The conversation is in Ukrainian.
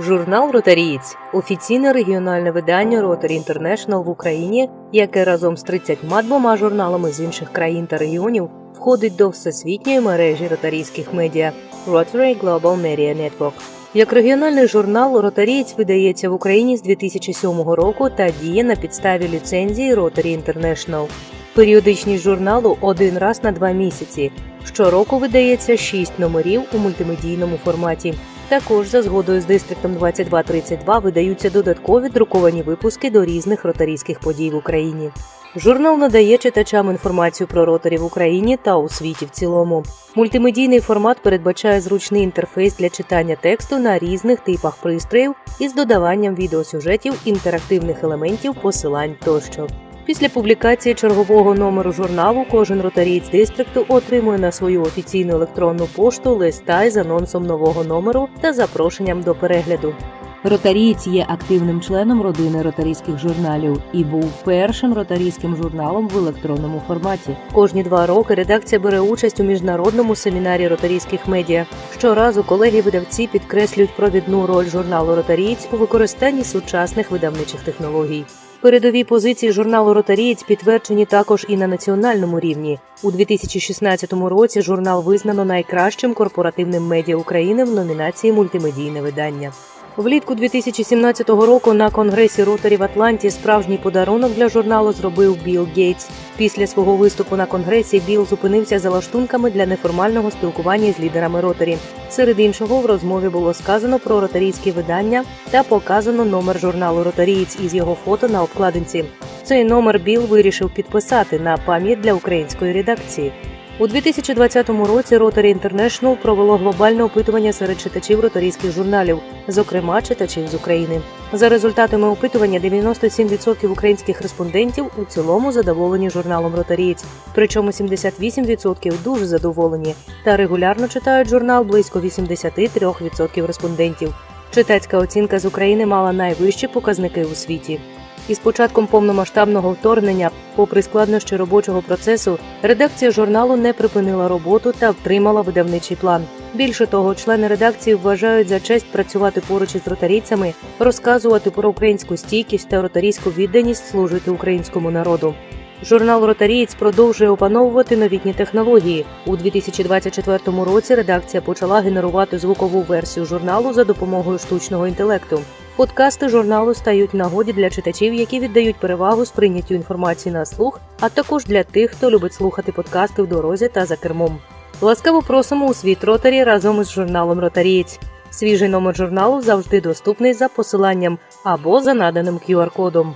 Журнал Ротарієць офіційне регіональне видання Rotary International в Україні, яке разом з 32 журналами з інших країн та регіонів входить до всесвітньої мережі ротарійських медіа Rotary Global Media Network. Як регіональний журнал Ротарієць видається в Україні з 2007 року та діє на підставі ліцензії Rotary International. Періодичність журналу один раз на два місяці. Щороку видається шість номерів у мультимедійному форматі. Також за згодою з дистриктом 2232 видаються додаткові друковані випуски до різних ротарійських подій в Україні. Журнал надає читачам інформацію про ротарі в Україні та у світі в цілому. Мультимедійний формат передбачає зручний інтерфейс для читання тексту на різних типах пристроїв із додаванням відеосюжетів, інтерактивних елементів, посилань тощо. Після публікації чергового номеру журналу кожен ротарієць дистрикту отримує на свою офіційну електронну пошту листа із анонсом нового номеру та запрошенням до перегляду. Ротарієць є активним членом родини ротарійських журналів і був першим ротарійським журналом в електронному форматі. Кожні два роки редакція бере участь у міжнародному семінарі ротарійських медіа. Щоразу колеги-видавці підкреслюють провідну роль журналу Ротарієць у використанні сучасних видавничих технологій. Передові позиції журналу Ротарієць підтверджені також і на національному рівні. У 2016 році журнал визнано найкращим корпоративним медіа України в номінації Мультимедійне видання. Влітку 2017 року на конгресі Ротарі в Атланті справжній подарунок для журналу зробив Білл Гейтс. Після свого виступу на конгресі Білл зупинився за лаштунками для неформального спілкування з лідерами Ротарі. Серед іншого в розмові було сказано про ротарійські видання та показано номер журналу Ротарієць із його фото на обкладинці. Цей номер Біл вирішив підписати на пам'ять для української редакції. У 2020 році Rotary International провело глобальне опитування серед читачів ротарійських журналів, зокрема читачів з України. За результатами опитування 97% українських респондентів у цілому задоволені журналом Ротарієць, причому 78% дуже задоволені та регулярно читають журнал близько 83% респондентів. Читацька оцінка з України мала найвищі показники у світі. Із початком повномасштабного вторгнення, попри складнощі робочого процесу, редакція журналу не припинила роботу та втримала видавничий план. Більше того, члени редакції вважають за честь працювати поруч із ротарійцями, розказувати про українську стійкість та ротарійську відданість служити українському народу. Журнал Ротарієць продовжує опановувати новітні технології. У 2024 році редакція почала генерувати звукову версію журналу за допомогою штучного інтелекту. Подкасти журналу стають нагоді для читачів, які віддають перевагу сприйняттю інформації на слух, а також для тих, хто любить слухати подкасти в дорозі та за кермом. Ласкаво просимо у світ Ротарі разом із журналом Ротарієць. Свіжий номер журналу завжди доступний за посиланням або за наданим QR-кодом.